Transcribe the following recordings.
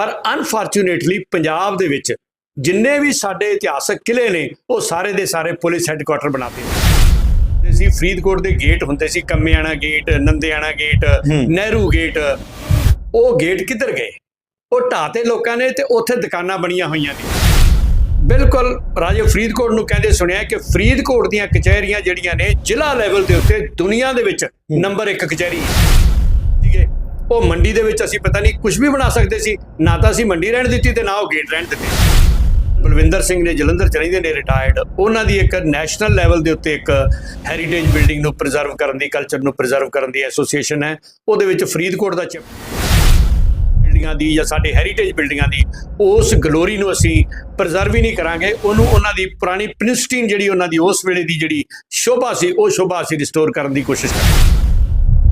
ਪਰ ਅਨਫੋਰਚੂਨੇਟਲੀ ਪੰਜਾਬ ਦੇ ਵਿੱਚ ਜਿੰਨੇ ਵੀ ਸਾਡੇ ਇਤਿਹਾਸਕ ਕਿਲੇ ਨੇ ਉਹ ਸਾਰੇ ਦੇ ਸਾਰੇ ਪੁਲਿਸ ਹੈੱਡਕੁਆਟਰ ਬਣਾਤੇ ਤੇ ਸੀ ਫਰੀਦਕੋਟ ਦੇ ਗੇਟ ਹੁੰਦੇ ਸੀ Kammiana gate Nandiana gate. Nehru gate. ਉਹ ਗੇਟ ਕਿੱਧਰ ਗਏ? ਉਹ ਢਾਤੇ ਲੋਕਾਂ ਨੇ ਤੇ ਉੱਥੇ ਦੁਕਾਨਾਂ ਬਣੀਆਂ ਹੋਈਆਂ ਨੇ। ਬਿਲਕੁਲ ਰਾਜੇ ਫਰੀਦਕੋਟ ਨੂੰ ਕਹਿੰਦੇ ਸੁਣਿਆ ਕਿ ਫਰੀਦਕੋਟ ਦੀਆਂ ਕਚਹਿਰੀਆਂ ਜਿਹੜੀਆਂ ਨੇ ਜ਼ਿਲ੍ਹਾ ਲੈਵਲ ਦੇ ਉੱਤੇ ਦੁਨੀਆ ਦੇ ਵਿੱਚ ਨੰਬਰ 1 ਕਚਹਿਰੀ ਹੈ। ਉਹ ਮੰਡੀ ਦੇ ਵਿੱਚ ਅਸੀਂ ਪਤਾ ਨਹੀਂ ਕੁਝ ਵੀ ਬਣਾ ਸਕਦੇ ਸੀ, ਨਾ ਤਾਂ ਅਸੀਂ ਮੰਡੀ ਰਹਿਣ ਦਿੱਤੀ ਤੇ ਨਾ ਉਹ ਗੇਟ ਰਹਿਣ ਦਿੱਤੇ। ਬਲਵਿੰਦਰ ਸਿੰਘ ਨੇ ਜਲੰਧਰ ਚ ਰਹਿੰਦੇ ਨੇ ਰਿਟਾਇਰਡ ਉਹਨਾਂ ਦੀ ਇੱਕ ਨੈਸ਼ਨਲ ਲੈਵਲ ਦੇ ਉੱਤੇ ਇੱਕ ਹੈਰੀਟੇਜ ਬਿਲਡਿੰਗ ਨੂੰ ਪ੍ਰੀਜ਼ਰਵ ਕਰਨ ਦੀ ਕਲਚਰ ਨੂੰ ਪ੍ਰੀਜ਼ਰਵ ਕਰਨ ਦੀ ਐਸੋਸੀਏਸ਼ਨ ਹੈ। ਉਹਦੇ ਵਿੱਚ ਫਰੀਦਕੋਟ ਦਾ ਚਿਪ ਬਿਲਡਿੰਗਾਂ ਦੀ ਜਾਂ ਸਾਡੇ ਹੈਰੀਟੇਜ ਬਿਲਡਿੰਗਾਂ ਦੀ, ਉਸ ਗਲੋਰੀ ਨੂੰ ਅਸੀਂ ਪ੍ਰੀਜ਼ਰਵ ਹੀ ਨਹੀਂ ਕਰਾਂਗੇ। ਉਹਨੂੰ ਉਹਨਾਂ ਦੀ ਪੁਰਾਣੀ ਪ੍ਰਿੰਸਟੀਨ ਜਿਹੜੀ ਉਹਨਾਂ ਦੀ ਉਸ ਵੇਲੇ ਦੀ ਜਿਹੜੀ ਸ਼ੋਭਾ ਸੀ, ਉਹ ਸ਼ੋਭਾ ਅਸੀਂ ਰਿਸਟੋਰ ਕਰਨ ਦੀ ਕੋਸ਼ਿਸ਼ ਕਰਾਂਗੇ।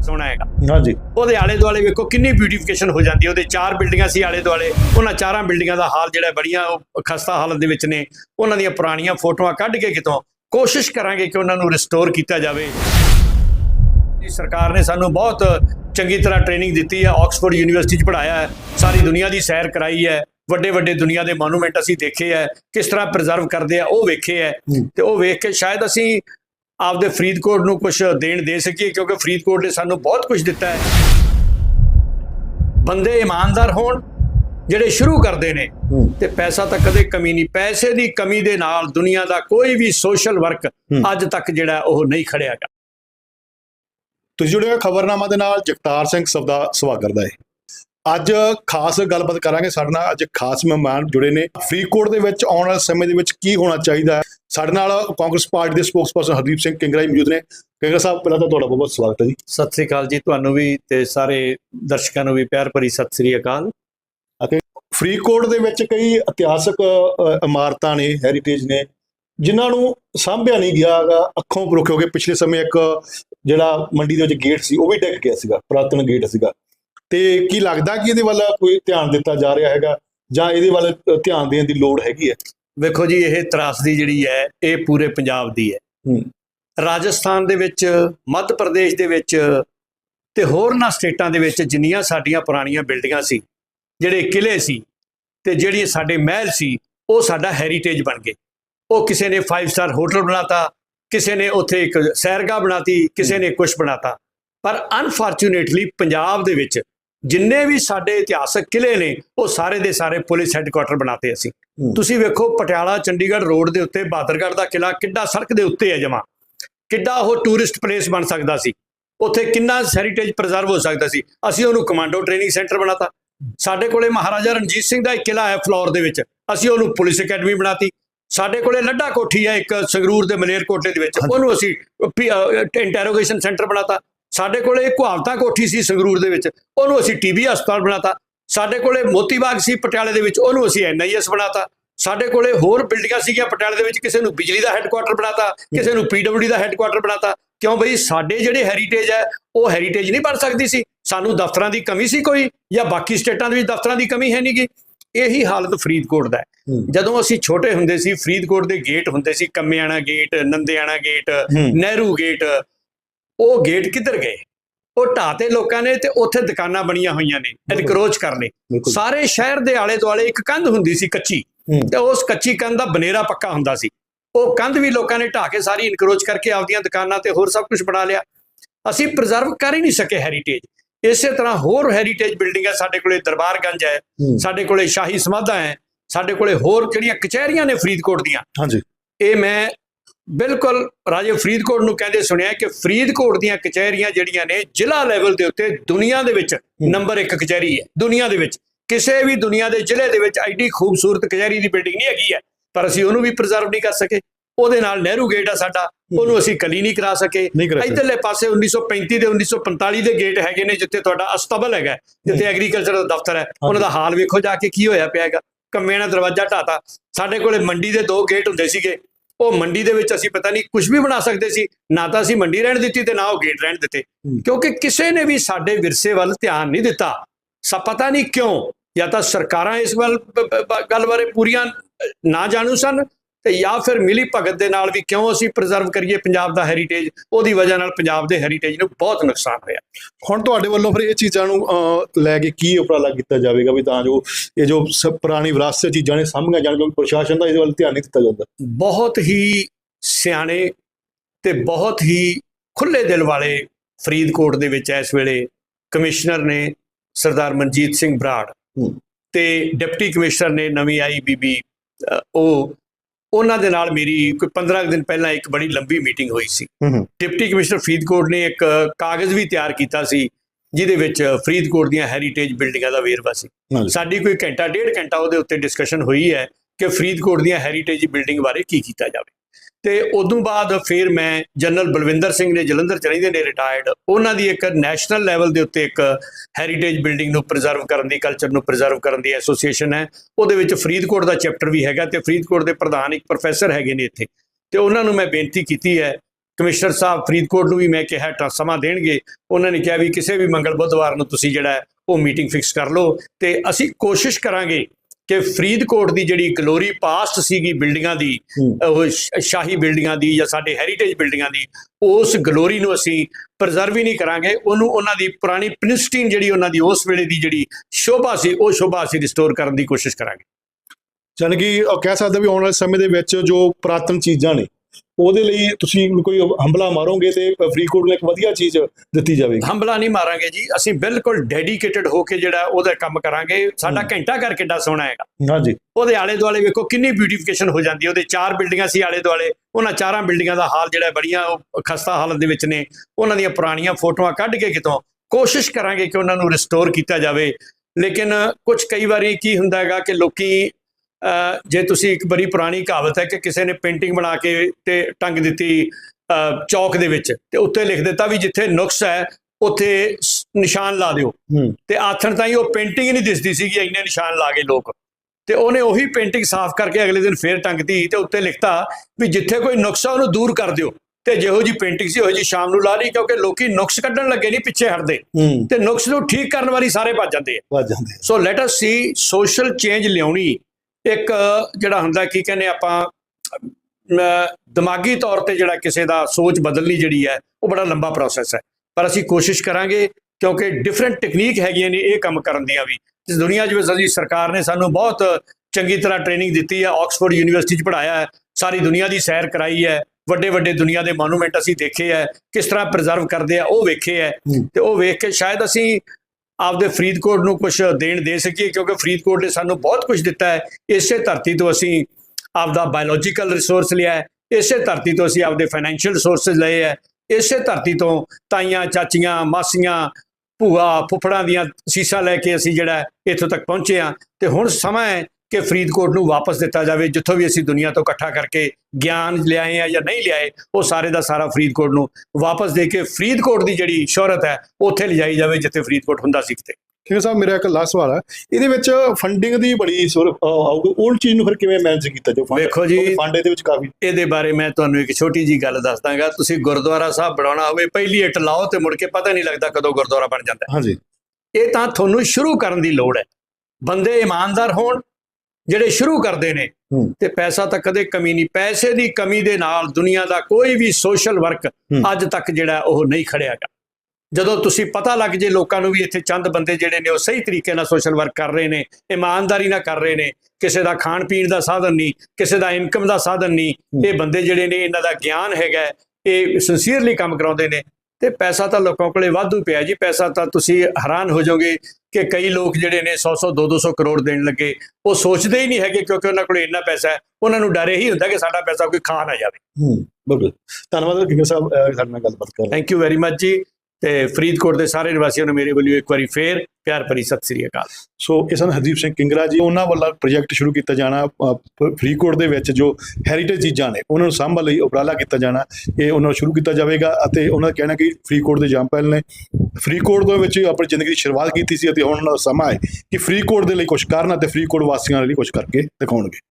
ਸੋਹਣਾ ਹੈਗਾ। ਹਾਂਜੀ। ਉਹਦੇ ਆਲੇ ਦੁਆਲੇ ਵੇਖੋ ਕਿੰਨੀ ਬਿਊਟੀਫਿਕੇਸ਼ਨ ਹੋ ਜਾਂਦੀ ਹੈ। ਉਹਦੇ ਚਾਰ ਬਿਲਡਿੰਗਾਂ ਸੀ ਆਲੇ ਦੁਆਲੇ ਉਹਨਾਂ ਚਾਰਾਂ ਬਿਲਡਿੰਗਾਂ ਦਾ ਹਾਲ ਜਿਹੜਾ ਬੜੀਆਂ ਖਸਤਾ ਹਾਲਤ ਦੇ ਵਿੱਚ ਨੇ। ਉਹਨਾਂ ਦੀਆਂ ਪੁਰਾਣੀਆਂ ਫੋਟੋਆਂ ਕੱਢ ਕੇ ਕਿਤੋਂ ਕੋਸ਼ਿਸ਼ ਕਰਾਂਗੇ ਕਿ ਉਹਨਾਂ ਨੂੰ ਰਿਸਟੋਰ ਕੀਤਾ ਜਾਵੇ। ਜੀ ਸਰਕਾਰ ਨੇ ਸਾਨੂੰ ਬਹੁਤ ਚੰਗੀ ਤਰ੍ਹਾਂ ਟ੍ਰੇਨਿੰਗ ਦਿੱਤੀ ਹੈ। ਆਕਸਫੋਰਡ ਯੂਨੀਵਰਸਿਟੀ 'ਚ ਪੜਾਇਆ ਹੈ। ਸਾਰੀ ਦੁਨੀਆ ਦੀ ਸੈਰ ਕਰਾਈ ਹੈ। ਵੱਡੇ ਵੱਡੇ ਦੁਨੀਆ ਦੇ ਮੋਨੂਮੈਂਟ ਅਸੀਂ ਦੇਖੇ ਹੈ। ਕਿਸ ਤਰ੍ਹਾਂ ਪ੍ਰੀਜ਼ਰਵ ਕਰਦੇ ਆ ਉਹ ਵੇਖੇ ਹੂੰ। ਤੇ ਉਹ ਵੇਖ ਕੇ ਸ਼ਾਇਦ ਅਸੀਂ ਆਪਦੇ ਫਰੀਦਕੋਟ ਨੂੰ ਕੁਝ ਦੇਣ ਦੇ ਸਕੀਏ ਕਿਉਂਕਿ ਫਰੀਦਕੋਟ ਨੇ ਸਾਨੂੰ ਬਹੁਤ ਕੁਝ ਦਿੱਤਾ ਹੈ ਬੰਦੇ ਇਮਾਨਦਾਰ ਹੋਣ ਜਿਹੜੇ ਸ਼ੁਰੂ ਕਰਦੇ ਨੇ। ਤੇ ਪੈਸਾ ਤਾਂ ਕਦੇ ਕਮੀ ਨਹੀਂ ਪੈਸੇ ਦੀ ਕਮੀ ਦੇ ਨਾਲ ਦੁਨੀਆ ਦਾ ਕੋਈ ਵੀ ਸੋਸ਼ਲ ਵਰਕ। ਅੱਜ ਤੱਕ ਜਿਹੜਾ ਉਹ ਨਹੀਂ ਖੜਿਆਗਾ ਤੁਸੀਂ ਜੁੜੇ ਹੋ ਖਬਰਨਾਮਾ ਦੇ ਨਾਲ ਜਗਤਾਰ ਸਿੰਘ ਸਬਦਾ ਸਵਾਗਤ ਹੈ ਅੱਜ ਖਾਸ ਗੱਲਬਾਤ ਕਰਾਂਗੇ ਸਾਡੇ ਨਾਲ ਅੱਜ ਖਾਸ ਮਹਿਮਾਨ ਜੁੜੇ ਨੇ। ਫਰੀਦਕੋਟ ਦੇ ਵਿੱਚ ਆਉਣ ਵਾਲੇ ਸਮੇਂ ਦੇ ਵਿੱਚ ਕੀ ਹੋਣਾ ਚਾਹੀਦਾ ਹੈ? ਸਾਡੇ ਨਾਲ ਕਾਂਗਰਸ ਪਾਰਟੀ ਦੇ ਸਪੋਕਸਪਰਸਨ ਹਰਦੀਪ ਸਿੰਘ ਕਿੰਗਰਾ ਜੀ ਮੌਜੂਦ ਨੇ। ਕਿੰਗਰਾ ਸਾਹਿਬ ਪਹਿਲਾਂ ਤਾਂ ਤੁਹਾਡਾ ਬਹੁਤ ਸਵਾਗਤ ਹੈ ਜੀ। ਸਤਿ ਸ੍ਰੀ ਅਕਾਲ ਜੀ ਤੁਹਾਨੂੰ ਵੀ ਤੇ ਸਾਰੇ ਦਰਸ਼ਕਾਂ ਨੂੰ ਵੀ ਪਿਆਰ ਭਰੀ ਸਤਿ ਸ੍ਰੀ ਅਕਾਲ। ਫਰੀਦਕੋਟ ਦੇ ਵਿੱਚ ਕਈ ਇਤਿਹਾਸਕ ਇਮਾਰਤਾਂ ਨੇ ਹੈਰੀਟੇਜ ਨੇ ਜਿਨ੍ਹਾਂ ਨੂੰ ਸਾਂਭਿਆ ਨਹੀਂ ਗਿਆਗਾ ਅੱਖੋਂ ਪਰੋਖੇ ਹੋ ਕੇ ਪਿਛਲੇ ਸਮੇਂ ਇੱਕ ਜਿਹੜਾ ਮੰਡੀ ਦੇ ਵਿੱਚ ਗੇਟ ਸੀ ਉਹ ਵੀ ਡਿੱਗ ਗਿਆ ਸੀਗਾ ਪੁਰਾਤਨ ਗੇਟ ਸੀਗਾ। ਤੇ ਕੀ ਲੱਗਦਾ ਕਿ ਇਹਦੇ ਵੱਲ ਕੋਈ ਧਿਆਨ ਦਿੱਤਾ ਜਾ ਰਿਹਾ ਹੈਗਾ? ਜਾਂ ਇਹਦੇ ਵੱਲ ਧਿਆਨ ਦੇਣ ਦੀ ਲੋੜ ਹੈਗੀ ਹੈ? ਵੇਖੋ ਜੀ ਇਹ ਤਰਾਸਦੀ ਜਿਹੜੀ ਹੈ ਇਹ ਪੂਰੇ ਪੰਜਾਬ ਦੀ ਹੈ। ਰਾਜਸਥਾਨ ਦੇ ਵਿੱਚ ਮੱਧ ਪ੍ਰਦੇਸ਼ ਦੇ ਵਿੱਚ ਤੇ ਹੋਰਨਾਂ ਸਟੇਟਾਂ ਦੇ ਵਿੱਚ ਜਿੰਨੀਆਂ ਸਾਡੀਆਂ ਪੁਰਾਣੀਆਂ ਬਿਲਡਿੰਗਾਂ ਸੀ ਜਿਹੜੇ ਕਿਲੇ ਸੀ ਤੇ ਜਿਹੜੇ ਸਾਡੇ ਮਹਿਲ ਸੀ ਉਹ ਸਾਡਾ ਹੈਰੀਟੇਜ ਬਣ ਗਏ। ਉਹ ਕਿਸੇ ਨੇ 5 ਸਟਾਰ ਹੋਟਲ ਬਣਾਤਾ ਕਿਸੇ ਨੇ ਉੱਥੇ ਇੱਕ ਸੈਰਗਾਹ ਬਣਾਤੀ ਕਿਸੇ ਨੇ ਕੁਝ ਬਣਾਤਾ। ਪਰ ਅਨਫੋਰਚੂਨੇਟਲੀ ਪੰਜਾਬ ਦੇ ਵਿੱਚ ਜਿੰਨੇ ਵੀ ਸਾਡੇ ਇਤਿਹਾਸਕ ਕਿਲੇ ਨੇ ਉਹ ਸਾਰੇ ਦੇ ਸਾਰੇ ਪੁਲਿਸ ਹੈੱਡਕੁਆਟਰ ਬਣਾਤੇ ਅਸੀਂ। ਤੁਸੀਂ ਵੇਖੋ ਪਟਿਆਲਾ ਚੰਡੀਗੜ੍ਹ ਰੋਡ ਦੇ ਉੱਤੇ ਬਹਾਦਰਗੜ੍ਹ ਦਾ ਕਿਲਾ ਕਿੱਡਾ ਸੜਕ ਦੇ ਉੱਤੇ ਹੈ ਜਮਾ। ਕਿੱਡਾ ਉਹ ਟੂਰਿਸਟ ਪਲੇਸ ਬਣ ਸਕਦਾ ਸੀ। ਉੱਥੇ ਕਿੰਨਾ ਹੈਰੀਟੇਜ ਪ੍ਰੀਜ਼ਰਵ ਹੋ ਸਕਦਾ ਸੀ। ਅਸੀਂ ਉਹਨੂੰ ਕਮਾਂਡੋ ਟ੍ਰੇਨਿੰਗ ਸੈਂਟਰ ਬਣਾਤਾ। ਸਾਡੇ ਕੋਲੇ ਮਹਾਰਾਜਾ ਰਣਜੀਤ ਸਿੰਘ ਦਾ ਇੱਕ ਕਿਲਾ ਹੈ ਫਲੋਰ ਦੇ ਵਿੱਚ। ਅਸੀਂ ਉਹਨੂੰ ਪੁਲਿਸ ਅਕੈਡਮੀ ਬਣਾਤੀ। ਸਾਡੇ ਕੋਲੇ ਲੱਡਾ ਕੋਠੀ ਹੈ ਇੱਕ ਸੰਗਰੂਰ ਦੇ ਮਲੇਰਕੋਟੇ ਦੇ ਵਿੱਚ। ਉਹਨੂੰ ਅਸੀਂ ਇੰਟਰੋਗੇਸ਼ਨ ਸੈਂਟਰ ਬਣਾਤਾ। ਸਾਡੇ ਕੋਲੇ ਇੱਕ ਕੁਹਾਵਤਾ ਕੋਠੀ ਸੀ ਸੰਗਰੂਰ ਦੇ ਵਿੱਚ ਉਹਨੂੰ ਅਸੀਂ ਟੀਬੀ ਹਸਪਤਾਲ ਬਣਾਤਾ। ਸਾਡੇ ਕੋਲੇ ਮੋਤੀ ਬਾਗ ਸੀ ਪਟਿਆਲੇ ਦੇ ਵਿੱਚ ਉਹਨੂੰ ਅਸੀਂ ਐਨਆਈਐਸ ਬਣਾਤਾ। ਸਾਡੇ ਕੋਲੇ ਹੋਰ ਬਿਲਡਿੰਗਾਂ ਸੀਗੀਆਂ ਪਟਿਆਲੇ ਦੇ ਵਿੱਚ ਕਿਸੇ ਨੂੰ ਬਿਜਲੀ ਦਾ ਹੈੱਡਕੁਆਟਰ ਬਣਾਤਾ ਕਿਸੇ ਨੂੰ ਪੀਡਬਲਯੂ ਦਾ ਹੈੱਡਕੁਆਟਰ ਬਣਾਤਾ। ਕਿਉਂ ਬਈ? ਸਾਡੇ ਜਿਹੜੇ ਹੈਰੀਟੇਜ ਹੈ ਉਹ ਹੈਰੀਟੇਜ ਨਹੀਂ ਬਣ ਸਕਦੀ ਸੀ। ਸਾਨੂੰ ਦਫ਼ਤਰਾਂ ਦੀ ਕਮੀ ਸੀ ਕੋਈ ਜਾਂ ਬਾਕੀ ਸਟੇਟਾਂ ਦੇ ਵਿੱਚ ਦਫ਼ਤਰਾਂ ਦੀ ਕਮੀ ਹੈ ਨਹੀਂਗੀ ਇਹੀ ਹਾਲਤ ਫਰੀਦਕੋਟ ਦਾ ਹੈ। ਜਦੋਂ ਅਸੀਂ ਛੋਟੇ ਹੁੰਦੇ ਸੀ ਫਰੀਦਕੋਟ ਦੇ ਗੇਟ ਹੁੰਦੇ ਸੀ Kammiana gate Nandiana gate. Nehru gate ਉਹ ਗੇਟ ਕਿੱਧਰ ਗਏ? ਉਹ ਢਾਤੇ ਲੋਕਾਂ ਨੇ ਤੇ ਉੱਥੇ ਦੁਕਾਨਾਂ ਬਣੀਆਂ ਹੋਈਆਂ ਨੇ ਐਨਕਰੋਚ ਕਰ ਲਏ ਬਿਲਕੁਲ। ਸਾਰੇ ਸ਼ਹਿਰ ਦੇ ਆਲੇ ਦੁਆਲੇ ਇੱਕ ਕੰਧ ਹੁੰਦੀ ਸੀ ਕੱਚੀ। ਤੇ ਉਸ ਕੱਚੀ ਕੰਧ ਦਾ ਬਨੇਰਾ ਪੱਕਾ ਹੁੰਦਾ ਸੀ। ਉਹ ਕੰਧ ਵੀ ਲੋਕਾਂ ਨੇ ਢਾਹ ਕੇ ਸਾਰੀ ਇਨਕਰੋਚ ਕਰਕੇ ਆਪਦੀਆਂ ਦੁਕਾਨਾਂ ਤੇ ਹੋਰ ਸਭ ਕੁਝ ਬਣਾ ਲਿਆ। ਅਸੀਂ ਪ੍ਰੀਜ਼ਰਵ ਕਰ ਹੀ ਨਹੀਂ ਸਕੇ ਹੈਰੀਟੇਜ ਇਸੇ ਤਰ੍ਹਾਂ ਹੋਰ ਹੈਰੀਟੇਜ ਬਿਲਡਿੰਗਾਂ ਸਾਡੇ ਕੋਲੇ ਦਰਬਾਰਗੰਜ ਹੂੰ। ਸਾਡੇ ਕੋਲੇ ਸ਼ਾਹੀ ਸਮਾਧਾਂ ਹੈ ਸਾਡੇ ਕੋਲੇ ਹੋਰ ਜਿਹੜੀਆਂ ਕਚਹਿਰੀਆਂ ਨੇ ਫਰੀਦਕੋਟ ਦੀਆਂ। ਹਾਂਜੀ। ਇਹ ਮੈਂ ਬਿਲਕੁਲ ਰਾਜੇ ਫਰੀਦਕੋਟ ਨੂੰ ਕਹਿੰਦੇ ਸੁਣਿਆ ਕਿ ਫਰੀਦਕੋਟ ਦੀਆਂ ਕਚਹਿਰੀਆਂ ਜਿਹੜੀਆਂ ਨੇ ਜ਼ਿਲ੍ਹਾ ਲੈਵਲ ਦੇ ਉੱਤੇ ਦੁਨੀਆ ਦੇ ਵਿੱਚ ਨੰਬਰ 1 ਕਚਹਿਰੀ ਹੈ ਦੁਨੀਆ ਦੇ ਵਿੱਚ। ਕਿਸੇ ਵੀ ਦੁਨੀਆ ਦੇ ਜ਼ਿਲ੍ਹੇ ਦੇ ਵਿੱਚ ਐਡੀ ਖੂਬਸੂਰਤ ਕਚਹਿਰੀ ਦੀ ਬਿਲਡਿੰਗ ਨਹੀਂ ਹੈਗੀ ਹੈ ਪਰ ਅਸੀਂ ਉਹਨੂੰ ਵੀ ਪ੍ਰੀਜ਼ਰਵ ਨਹੀਂ ਕਰ ਸਕੇ। ਉਹਦੇ ਨਾਲ ਨਹਿਰੂ ਗੇਟ ਆ ਸਾਡਾ ਉਹਨੂੰ ਅਸੀਂ ਕਲੀ ਨਹੀਂ ਕਰਾ ਸਕੇ। ਇਧਰਲੇ ਪਾਸੇ 1935 ਦੇ 1945 ਦੇ ਗੇਟ ਹੈਗੇ ਨੇ ਜਿੱਥੇ ਤੁਹਾਡਾ ਅਸਤਬਲ ਹੈਗਾ ਜਿੱਥੇ ਐਗਰੀਕਲਚਰ ਦਾ ਦਫ਼ਤਰ ਹੈ। ਉਹਨਾਂ ਦਾ ਹਾਲ ਵੇਖੋ ਜਾ ਕੇ ਕੀ ਹੋਇਆ ਪਿਆ ਹੈਗਾ। ਕੰਮਿਆਂ ਨਾਲ ਦਰਵਾਜ਼ਾ ਢਾਤਾ। ਸਾਡੇ ਕੋਲੇ ਮੰਡੀ ਦੇ ਦੋ ਗੇਟ ਹੁੰਦੇ ਸੀਗੇ। ਉਹ ਮੰਡੀ ਦੇ ਵਿੱਚ ਅਸੀਂ ਪਤਾ ਨਹੀਂ ਕੁਝ ਵੀ ਬਣਾ ਸਕਦੇ ਸੀ ਨਾ ਤਾਂ ਅਸੀਂ ਮੰਡੀ ਰਹਿਣ ਦਿੱਤੀ ਤੇ ਨਾ ਉਹ ਗੇਟ ਰਹਿਣ ਦਿੱਤੇ। ਕਿਉਂਕਿ ਕਿਸੇ ਨੇ ਵੀ ਸਾਡੇ ਵਿਰਸੇ ਵੱਲ ਧਿਆਨ ਨਹੀਂ ਦਿੱਤਾ ਸਾ ਪਤਾ ਨਹੀਂ ਕਿਉਂ ਜਾਂ ਤਾਂ ਸਰਕਾਰਾਂ ਇਸ ਵੱਲ ਗੱਲ ਬਾਰੇ ਪੂਰੀਆਂ ਨਾ ਜਾਣੂ ਸਨ ਤੇ ਜਾਂ ਫਿਰ ਮਿਲੀ ਭਗਤ ਦੇ ਨਾਲ ਵੀ ਕਿਉਂ ਅਸੀਂ ਪ੍ਰੀਜ਼ਰਵ ਕਰੀਏ ਪੰਜਾਬ ਦਾ ਹੈਰੀਟੇਜ ਉਹਦੀ ਵਜ੍ਹਾ ਨਾਲ ਪੰਜਾਬ ਦੇ ਹੈਰੀਟੇਜ ਨੂੰ ਬਹੁਤ ਨੁਕਸਾਨ ਹੋਇਆ। ਹੁਣ ਤੁਹਾਡੇ ਵੱਲੋਂ ਫਿਰ ਇਹ ਚੀਜ਼ਾਂ ਨੂੰ ਲੈ ਕੇ ਕੀ ਉਪਰਾਲਾ ਕੀਤਾ ਜਾਵੇਗਾ ਵੀ ਤਾਂ ਜੋ ਇਹ ਜੋ ਪੁਰਾਣੀ ਵਿਰਾਸਤ ਚੀਜ਼ਾਂ ਨੇ ਸਾਂਭੀਆਂ ਜਾਣ ਕਿਉਂਕਿ ਪ੍ਰਸ਼ਾਸਨ ਦਾ ਇਹਦੇ ਵੱਲ ਧਿਆਨ ਨਹੀਂ ਦਿੱਤਾ ਜਾਂਦਾ। ਬਹੁਤ ਹੀ ਸਿਆਣੇ ਤੇ ਬਹੁਤ ਹੀ ਖੁੱਲੇ ਦਿਲ ਵਾਲੇ ਫਰੀਦਕੋਟ ਦੇ ਵਿੱਚ ਇਸ ਵੇਲੇ ਕਮਿਸ਼ਨਰ ਨੇ ਸਰਦਾਰ ਮਨਜੀਤ ਸਿੰਘ ਬਰਾੜ। ਤੇ ਡਿਪਟੀ ਕਮਿਸ਼ਨਰ ਨੇ ਨਵੀਂ ਆਈ ਬੀਬੀ ਉਹ ਉਹਨਾਂ ਦੇ ਨਾਲ ਮੇਰੀ ਕੋਈ 15 ਕੁ ਦਿਨ ਪਹਿਲਾਂ ਇੱਕ ਬੜੀ ਲੰਬੀ ਮੀਟਿੰਗ ਹੋਈ ਸੀ। ਡਿਪਟੀ ਕਮਿਸ਼ਨਰ ਫਰੀਦਕੋਟ ਨੇ ਇੱਕ ਕਾਗਜ਼ ਵੀ ਤਿਆਰ ਕੀਤਾ ਸੀ ਜਿਹਦੇ ਵਿੱਚ ਫਰੀਦਕੋਟ ਦੀਆਂ ਹੈਰੀਟੇਜ ਬਿਲਡਿੰਗਾਂ ਦਾ ਵੇਰਵਾ ਸੀ। ਸਾਡੀ ਕੋਈ ਘੰਟਾ ਡੇਢ ਘੰਟਾ ਉਹਦੇ ਉੱਤੇ ਡਿਸਕਸ਼ਨ ਹੋਈ ਹੈ ਕਿ ਫਰੀਦਕੋਟ ਦੀਆਂ ਹੈਰੀਟੇਜ ਬਿਲਡਿੰਗ ਬਾਰੇ ਕੀ ਕੀਤਾ ਜਾਵੇ। ਤੇ ਉਦੋਂ ਬਾਅਦ ਫਿਰ ਮੈਂ ਜਨਰਲ ਬਲਵਿੰਦਰ ਸਿੰਘ ਨੇ, ਜਲੰਧਰ ਚ ਰਹਿੰਦੇ ਨੇ ਰਿਟਾਇਰਡ ਉਹਨਾਂ ਦੀ ਇੱਕ ਨੈਸ਼ਨਲ ਲੈਵਲ ਦੇ ਉੱਤੇ ਇੱਕ ਹੈਰੀਟੇਜ ਬਿਲਡਿੰਗ ਨੂੰ ਪ੍ਰੀਜ਼ਰਵ ਕਰਨ ਦੀ ਕਲਚਰ ਨੂੰ ਪ੍ਰੀਜ਼ਰਵ ਕਰਨ ਦੀ ਐਸੋਸੀਏਸ਼ਨ ਹੈ। ਉਹਦੇ ਵਿੱਚ ਫਰੀਦਕੋਟ ਦਾ ਚੈਪਟਰ ਵੀ ਹੈਗਾ ਤੇ ਫਰੀਦਕੋਟ ਦੇ ਪ੍ਰਧਾਨ ਇੱਕ ਪ੍ਰੋਫੈਸਰ ਹੈਗੇ ਨੇ ਇੱਥੇ। ਤੇ ਉਹਨਾਂ ਨੂੰ ਮੈਂ ਬੇਨਤੀ ਕੀਤੀ ਹੈ, ਕਮਿਸ਼ਨਰ ਸਾਹਿਬ ਫਰੀਦਕੋਟ ਨੂੰ ਵੀ ਮੈਂ ਕਿਹਾ ਟਾ ਸਮਾਂ ਦੇਣਗੇ। ਉਹਨਾਂ ਨੇ ਕਿਹਾ ਵੀ ਕਿਸੇ ਵੀ ਮੰਗਲ ਬੁੱਧਵਾਰ ਨੂੰ ਤੁਸੀਂ ਜਿਹੜਾ ਉਹ ਮੀਟਿੰਗ ਫਿਕਸ ਕਰ ਲਓ ਤੇ ਅਸੀਂ ਕੋਸ਼ਿਸ਼ ਕਰਾਂਗੇ ਕਿ ਫਰੀਦਕੋਟ ਦੀ ਜਿਹੜੀ ਗਲੋਰੀ ਪਾਸਟ ਸੀਗੀ ਬਿਲਡਿੰਗਾਂ ਦੀ। ਉਹ ਸ਼ਾਹੀ ਬਿਲਡਿੰਗਾਂ ਦੀ ਜਾਂ ਸਾਡੇ ਹੈਰੀਟੇਜ ਬਿਲਡਿੰਗਾਂ ਦੀ ਉਸ ਗਲੋਰੀ ਨੂੰ ਅਸੀਂ ਪ੍ਰੀਜ਼ਰਵ ਹੀ ਨਹੀਂ ਕਰਾਂਗੇ ਉਹਨੂੰ ਉਹਨਾਂ ਦੀ ਪੁਰਾਣੀ ਪ੍ਰਿੰਸਟੀਨ ਜਿਹੜੀ ਉਹਨਾਂ ਦੀ ਉਸ ਵੇਲੇ ਦੀ ਜਿਹੜੀ ਸ਼ੋਭਾ ਸੀ ਉਹ ਸ਼ੋਭਾ ਅਸੀਂ ਰਿਸਟੋਰ ਕਰਨ ਦੀ ਕੋਸ਼ਿਸ਼ ਕਰਾਂਗੇ ਯਾਨੀ ਕਿ ਉਹ ਕਹਿ ਸਕਦੇ ਵੀ ਆਉਣ ਵਾਲੇ ਸਮੇਂ ਦੇ ਵਿੱਚ ਜੋ ਪੁਰਾਤਨ ਚੀਜ਼ਾਂ ਨੇ ਉਹਦੇ ਲਈ ਤੁਸੀਂ ਕੋਈ ਹੰਬਲਾ ਮਾਰੋਗੇ ਤੇ ਫਰੀਦਕੋਟ ਨੂੰ ਇੱਕ ਵਧੀਆ ਚੀਜ਼ ਦਿੱਤੀ ਜਾਵੇਗੀ। ਹੰਬਲਾ ਨਹੀਂ ਮਾਰਾਂਗੇ ਜੀ ਅਸੀਂ ਬਿਲਕੁਲ ਡੈਡੀਕੇਟਿਡ ਹੋ ਕੇ ਜਿਹੜਾ ਉਹਦਾ ਕੰਮ ਕਰਾਂਗੇ। ਸਾਡਾ। ਘੰਟਾ ਘਰ ਕਿੱਡਾ ਸੋਹਣਾ ਹੈਗਾ। ਹਾਂਜੀ। ਉਹਦੇ ਆਲੇ ਦੁਆਲੇ ਵੇਖੋ ਕਿੰਨੀ ਬਿਊਟੀਫਿਕੇਸ਼ਨ ਹੋ ਜਾਂਦੀ ਹੈ। ਉਹਦੇ ਚਾਰ ਬਿਲਡਿੰਗਾਂ ਸੀ ਆਲੇ ਦੁਆਲੇ ਉਹਨਾਂ ਚਾਰਾਂ ਬਿਲਡਿੰਗਾਂ ਦਾ ਹਾਲ ਜਿਹੜਾ ਬੜੀਆਂ ਖਸਤਾ ਹਾਲਤ ਦੇ ਵਿੱਚ ਨੇ। ਉਹਨਾਂ ਦੀਆਂ ਪੁਰਾਣੀਆਂ ਫੋਟੋਆਂ ਕੱਢ ਕੇ ਕਿਤੋਂ ਕੋਸ਼ਿਸ਼ ਕਰਾਂਗੇ ਕਿ ਉਹਨਾਂ ਨੂੰ ਰਿਸਟੋਰ ਕੀਤਾ ਜਾਵੇ। ਲੇਕਿਨ ਕੁਝ ਕਈ ਵਾਰੀ ਕੀ ਹੁੰਦਾ ਹੈਗਾ ਕਿ ਲੋਕੀ ਜੇ ਤੁਸੀਂ ਇੱਕ ਬੜੀ ਪੁਰਾਣੀ ਕਹਾਵਤ ਹੈ ਕਿ ਕਿਸੇ ਨੇ ਪੇਂਟਿੰਗ ਬਣਾ ਕੇ ਤੇ ਟੰਗ ਦਿੱਤੀ ਚੌਕ ਦੇ ਵਿੱਚ ਤੇ ਉੱਤੇ ਲਿਖ ਦਿੱਤਾ ਵੀ ਜਿੱਥੇ ਨੁਕਸ ਹੈ ਉੱਥੇ ਸ- ਨਿਸ਼ਾਨ ਲਾ ਦਿਓ। ਹੂੰ। ਤੇ ਆਥਣ ਤਾਈਂ ਉਹ ਪੇਂਟਿੰਗ ਨਹੀਂ ਦਿਸਦੀ ਸੀਗੀ ਇੰਨੇ ਨਿਸ਼ਾਨ ਲਾ ਗਏ ਲੋਕ। ਤੇ ਉਹਨੇ ਉਹੀ ਪੇਂਟਿੰਗ ਸਾਫ਼ ਕਰਕੇ ਅਗਲੇ ਦਿਨ ਫੇਰ ਟੰਗਤੀ ਤੇ ਉੱਤੇ ਲਿਖਤਾ ਵੀ ਜਿੱਥੇ ਕੋਈ ਨੁਕਸਾ ਉਹਨੂੰ ਦੂਰ ਕਰ ਦਿਓ। ਤੇ ਜਿਹੋ ਜੀ ਪੇਂਟਿੰਗ ਸੀ ਉਹੋ ਜੀ ਸ਼ਾਮ ਨੂੰ ਲਾ ਲਈ ਕਿਉਂਕਿ ਲੋਕੀ ਨੁਕਸ ਕੱਢਣ ਲੱਗੇ ਨਹੀਂ ਪਿੱਛੇ ਹਟਦੇ। ਹੂੰ। ਤੇ ਨੁਕਸ ਨੂੰ ਠੀਕ ਕਰਨ ਵਾਲੀ ਸਾਰੇ ਭੱਜ ਜਾਂਦੇ ਆ। ਵੱਜ ਜਾਂਦੇ। So let us see social change ਲਿਆਉਣੀ। ਇੱਕ ਜਿਹੜਾ ਹੁੰਦਾ ਕੀ ਕਹਿੰਦੇ ਆਪਾਂ ਦਿਮਾਗੀ ਤੌਰ ਤੇ ਜਿਹੜਾ ਕਿਸੇ ਦਾ ਸੋਚ ਬਦਲਣੀ ਜਿਹੜੀ ਹੈ ਉਹ ਬੜਾ ਲੰਬਾ ਪ੍ਰੋਸੈਸ ਹੈ। ਪਰ ਅਸੀਂ ਕੋਸ਼ਿਸ਼ ਕਰਾਂਗੇ ਕਿਉਂਕਿ ਡਿਫਰੈਂਟ ਟੈਕਨੀਕ ਹੈਗੀਆਂ ਨੇ ਇਹ ਕੰਮ ਕਰਨ ਦੀਆਂ ਵੀ। ਇਸ ਦੁਨੀਆ 'ਚ ਸਾਡੀ ਸਰਕਾਰ ਨੇ ਸਾਨੂੰ ਬਹੁਤ ਚੰਗੀ ਤਰ੍ਹਾਂ ਟ੍ਰੇਨਿੰਗ ਦਿੱਤੀ ਹੈ ਆਕਸਫੋਰਡ ਯੂਨੀਵਰਸਿਟੀ 'ਚ ਪੜਾਇਆ ਹੈ ਸਾਰੀ ਦੁਨੀਆ ਦੀ ਸੈਰ ਕਰਾਈ ਹੈ ਵੱਡੇ ਵੱਡੇ ਦੁਨੀਆ ਦੇ ਮੋਨੂਮੈਂਟ ਅਸੀਂ ਦੇਖੇ ਹੈ ਕਿਸ ਤਰ੍ਹਾਂ ਪ੍ਰੀਜ਼ਰਵ ਕਰਦੇ ਆ ਉਹ ਵੇਖੇ ਹੂੰ। ਤੇ ਉਹ ਵੇਖ ਕੇ ਸ਼ਾਇਦ ਅਸੀਂ ਆਪਦੇ ਫਰੀਦਕੋਟ ਨੂੰ ਕੁਝ ਦੇਣ ਦੇ ਸਕੀਏ, ਕਿਉਂਕਿ ਫਰੀਦਕੋਟ ਨੇ ਸਾਨੂੰ ਬਹੁਤ ਕੁਝ ਦਿੱਤਾ ਹੈ। ਇਸੇ ਧਰਤੀ ਤੋਂ ਅਸੀਂ ਆਪਦਾ ਬਾਇਓਲੋਜੀਕਲ ਰਿਸੋਰਸ ਲਿਆ ਹੈ। ਇਸੇ ਧਰਤੀ ਤੋਂ ਅਸੀਂ ਆਪਦੇ ਫਾਈਨੈਂਸ਼ੀਅਲ ਰਿਸੋਰਸਸ ਲਏ ਹੈ। ਇਸੇ ਧਰਤੀ ਤੋਂ ਤਾਈਆਂ, ਚਾਚੀਆਂ, ਮਾਸੀਆਂ, ਭੂਆ, ਫੁੱਫੜਾਂ ਦੀਆਂ ਸੀਸਾਂ ਲੈ ਕੇ ਅਸੀਂ ਜਿਹੜਾ ਇੱਥੋਂ ਤੱਕ ਪਹੁੰਚੇ ਹਾਂ। ਤੇ ਹੁਣ ਸਮਾਂ ਹੈ ਕਿ ਫਰੀਦਕੋਟ ਨੂੰ ਵਾਪਸ ਦਿੱਤਾ ਜਾਵੇ ਜਿੱਥੋਂ ਵੀ ਅਸੀਂ ਦੁਨੀਆ ਤੋਂ ਇਕੱਠਾ ਕਰਕੇ ਗਿਆਨ ਲਿਆਏ ਆ ਜਾਂ ਨਹੀਂ ਲਿਆਏ ਉਹ ਸਾਰੇ ਦਾ ਸਾਰਾ ਫਰੀਦਕੋਟ ਨੂੰ ਵਾਪਸ ਦੇ ਕੇ ਫਰੀਦਕੋਟ ਦੀ ਜਿਹੜੀ ਸ਼ੋਹਰਤ ਹੈ ਉੱਥੇ ਲਿਜਾਈ ਜਾਵੇ ਜਿੱਥੇ ਫਰੀਦਕੋਟ ਹੁੰਦਾ ਸੀ ਕਿਤੇ। ਠੀਕ ਸਾਹਿਬ ਮੇਰਾ ਇੱਕ ਲਾਸਟ ਸਵਾਲ ਹੈ। ਇਹਦੇ ਵਿੱਚ ਫੰਡਿੰਗ ਦੀ ਬੜੀ ਸੁਰ ਆਊਗੀ। ਉਹ ਚੀਜ਼ ਨੂੰ ਫਿਰ ਕਿਵੇਂ ਮੈਨੇਜ ਕੀਤਾ ਜੋ fund- ਵੇਖੋ ਜੀ ਫੰਡ ਇਹਦੇ ਵਿੱਚ ਕਾਫੀ ਇਹਦੇ ਬਾਰੇ ਮੈਂ ਤੁਹਾਨੂੰ ਇੱਕ ਛੋਟੀ ਜੀ ਗੱਲ ਦੱਸ ਦਾਂਗਾ ਤੁਸੀਂ ਗੁਰਦੁਆਰਾ ਸਾਹਿਬ ਬਣਾਉਣਾ ਹੋਵੇ ਪਹਿਲੀ ਇੱਟ ਲਾਓ ਤੇ ਮੁੜ ਕੇ ਪਤਾ ਨਹੀਂ ਲੱਗਦਾ ਕਦੋਂ ਗੁਰਦੁਆਰਾ ਬਣ ਜਾਂਦਾ। ਹੈ। ਹਾਂਜੀ। ਇਹ ਤਾਂ ਤੁਹਾਨੂੰ ਸ਼ੁਰੂ ਕਰਨ ਦੀ ਲੋੜ ਹੈ। ਬੰਦੇ ਇਮਾਨਦਾਰ ਹੋਣ ਜਿਹੜੇ ਸ਼ੁਰੂ ਕਰਦੇ ਨੇ। ਤੇ ਪੈਸਾ ਤਾਂ ਕਦੇ ਕਮੀ ਨਹੀਂ ਪੈਸੇ ਦੀ ਕਮੀ ਦੇ ਨਾਲ ਦੁਨੀਆ ਦਾ ਕੋਈ ਵੀ ਸੋਸ਼ਲ ਵਰਕ। ਅੱਜ ਤੱਕ ਜਿਹੜਾ ਉਹ ਨਹੀਂ ਖੜਿਆਗਾ ਜਦੋਂ ਤੁਸੀਂ ਪਤਾ ਲੱਗ ਜੇ ਲੋਕਾਂ ਨੂੰ ਵੀ ਇੱਥੇ ਚੰਦ ਬੰਦੇ ਜਿਹੜੇ ਨੇ ਉਹ ਸਹੀ ਤਰੀਕੇ ਨਾਲ ਸੋਸ਼ਲ ਵਰਕ ਕਰ ਰਹੇ ਨੇ ਇਮਾਨਦਾਰੀ ਨਾਲ ਕਰ ਰਹੇ ਨੇ ਕਿਸੇ ਦਾ ਖਾਣ ਪੀਣ ਦਾ ਸਾਧਨ ਨਹੀਂ ਕਿਸੇ ਦਾ ਇਨਕਮ ਦਾ ਸਾਧਨ ਨਹੀਂ ਇਹ ਬੰਦੇ ਜਿਹੜੇ ਨੇ ਇਹਨਾਂ ਦਾ ਗਿਆਨ ਹੈਗਾ ਇਹ ਸਿੰਸੀਅਰਲੀ ਕੰਮ ਕਰਾਉਂਦੇ ਨੇ ਤੇ ਪੈਸਾ ਤਾਂ ਲੋਕਾਂ ਕੋਲੇ ਵਾਧੂ ਪਿਆ ਜੀ ਪੈਸਾ ਤਾਂ ਤੁਸੀਂ ਹੈਰਾਨ ਹੋ ਜਾਓਗੇ ਕਿ ਕਈ ਲੋਕ ਜਿਹੜੇ ਨੇ 100 100 200 ਕਰੋੜ ਦੇਣ ਲੱਗੇ। ਉਹ ਸੋਚਦੇ ਹੀ ਨਹੀਂ ਹੈਗੇ ਕਿਉਂਕਿ ਉਹਨਾਂ ਕੋਲੇ ਇੰਨਾ ਪੈਸਾ ਹੈ। ਉਹਨਾਂ ਨੂੰ ਡਰ ਇਹੀ ਹੁੰਦਾ ਕਿ ਸਾਡਾ ਪੈਸਾ ਕੋਈ ਖਾ ਨਾ ਜਾਵੇ। ਹੂੰ ਬਿਲਕੁਲ। ਧੰਨਵਾਦ ਕਿੰਗ ਸਾਹਿਬ ਸਾਡੇ ਨਾਲ ਗੱਲਬਾਤ ਕਰਨ ਥੈਂਕ ਯੂ ਵੈਰੀ ਮਚ ਜੀ। ਤੇ ਫਰੀਦਕੋਟ ਦੇ ਸਾਰੇ ਨਿਵਾਸੀਆਂ ਨੂੰ ਮੇਰੇ ਵੱਲੋਂ ਇੱਕ ਵਾਰੀ ਫੇਰ ਪਿਆਰ ਭਰੀ ਸਤਿ ਸ੍ਰੀ ਅਕਾਲ। ਸੋ ਇਹ ਸਨ ਹਰਦੀਪ ਸਿੰਘ ਕਿੰਗਰਾ ਜੀ, ਉਹਨਾਂ ਵੱਲੋਂ ਪ੍ਰੋਜੈਕਟ ਸ਼ੁਰੂ ਕੀਤਾ ਜਾਣਾ ਫਰੀਦਕੋਟ ਦੇ ਵਿੱਚ ਜੋ ਹੈਰੀਟੇਜ ਚੀਜ਼ਾਂ ਨੇ, ਉਹਨਾਂ ਨੂੰ ਸਾਂਭਣ ਲਈ ਉਪਰਾਲਾ ਕੀਤਾ ਜਾਣਾ, ਇਹ ਉਹਨਾਂ ਨੂੰ ਸ਼ੁਰੂ ਕੀਤਾ ਜਾਵੇਗਾ ਅਤੇ ਉਹਨਾਂ ਦਾ ਕਹਿਣਾ ਕਿ ਫਰੀਦਕੋਟ ਦੇ ਜੰਪਲ ਨੇ ਫਰੀਦਕੋਟ ਦੇ ਵਿੱਚ ਆਪਣੀ ਜ਼ਿੰਦਗੀ ਦੀ ਸ਼ੁਰੂਆਤ ਕੀਤੀ ਸੀ ਅਤੇ ਹੁਣ ਉਹਨਾਂ ਦਾ ਸਮਾਂ ਹੈ ਕਿ ਫਰੀਦਕੋਟ ਦੇ ਲਈ ਕੁਝ ਕਰਨ ਅਤੇ ਫਰੀਦਕੋਟ ਵਾਸੀਆਂ ਲਈ ਕੁਝ ਕਰਕੇ ਦਿਖਾਉਣਗੇ।